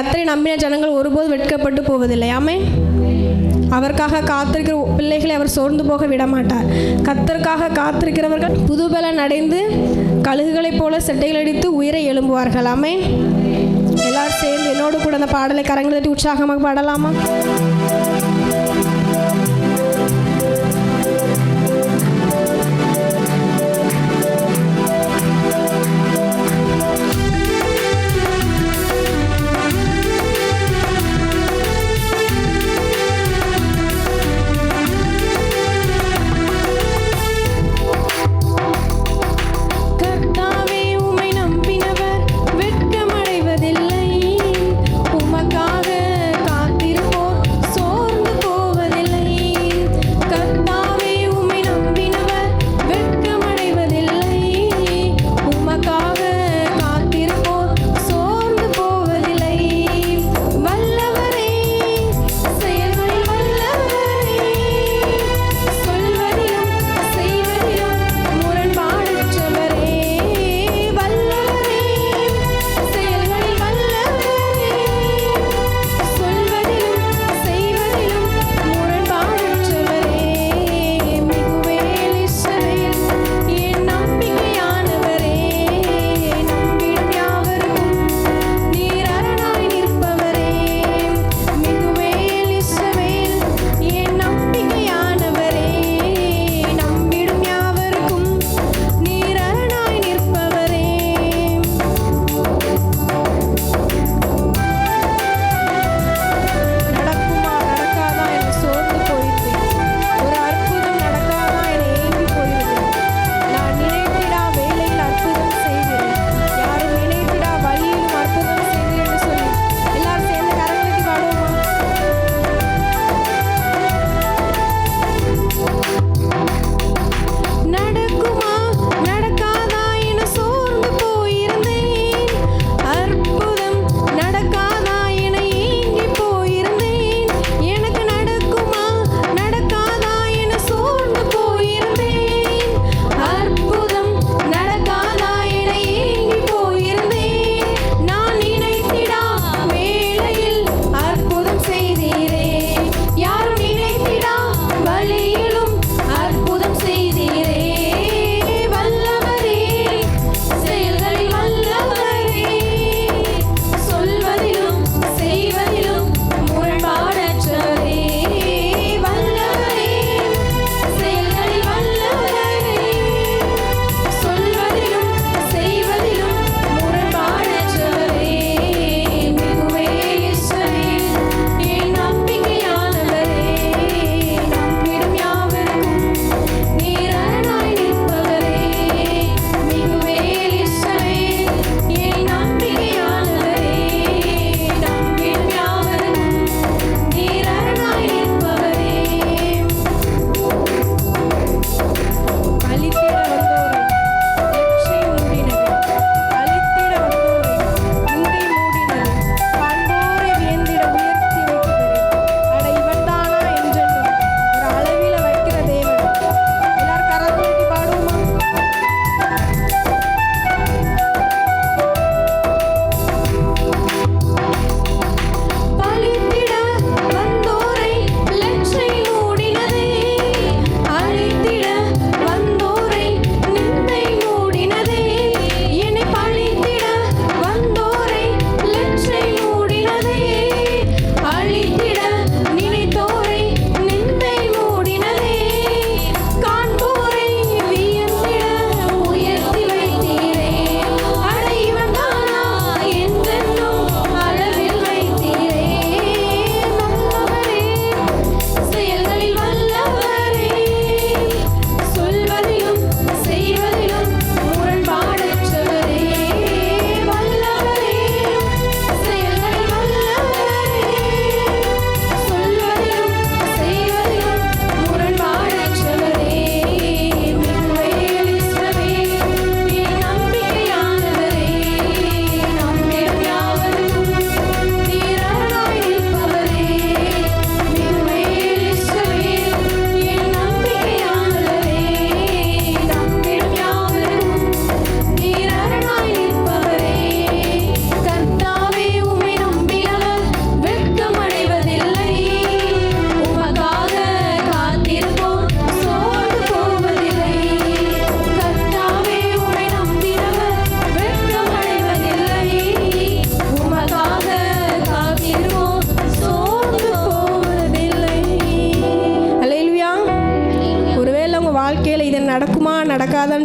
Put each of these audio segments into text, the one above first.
கத்தரை நம்பின ஜனங்கள் ஒருபோது வெட்கப்பட்டு போவதில்லை. ஆமே அவருக்காக காத்திருக்கிற பிள்ளைகளை அவர் சோர்ந்து போக விட மாட்டார் கத்தருக்காக காத்திருக்கிறவர்கள் புதுபலன் அடைந்து கழுகுகளைப் போல செட்டைகள் அடித்து உயிரை எழும்புவார்கள். ஆமே எல்லாரும் சேர்ந்து என்னோடு கூட அந்த பாடலை கரங்களை தட்டி உற்சாகமாக பாடலாமா?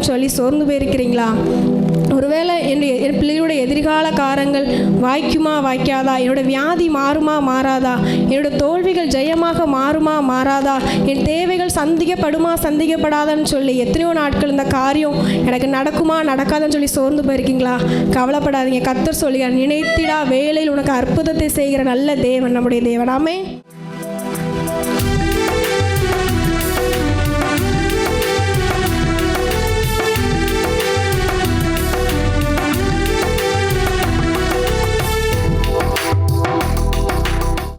சொல்லி சோர்ந்து போயிருக்கிறீங்களா? ஒருவேளை என்னுடைய என் பிள்ளைகளுடைய எதிர்கால காரங்கள் வாய்க்குமா வாய்க்காதா? என்னோட வியாதி மாறுமா மாறாதா? என்னோட தோல்விகள் ஜெயமாக மாறுமா மாறாதா? என் தேவைகள் சந்திக்கப்படுமா சந்திக்கப்படாதான்னு சொல்லி எத்தனையோ நாட்கள் இந்த காரியம் எனக்கு நடக்குமா நடக்காதான்னு சொல்லி சோர்ந்து போயிருக்கீங்களா? கவலைப்படாதீங்க. கத்தர் சொல்லுங்க நினைத்திடா வேலையில் உனக்கு அற்புதத்தை செய்கிற நல்ல தேவன் நம்முடைய தேவனாமே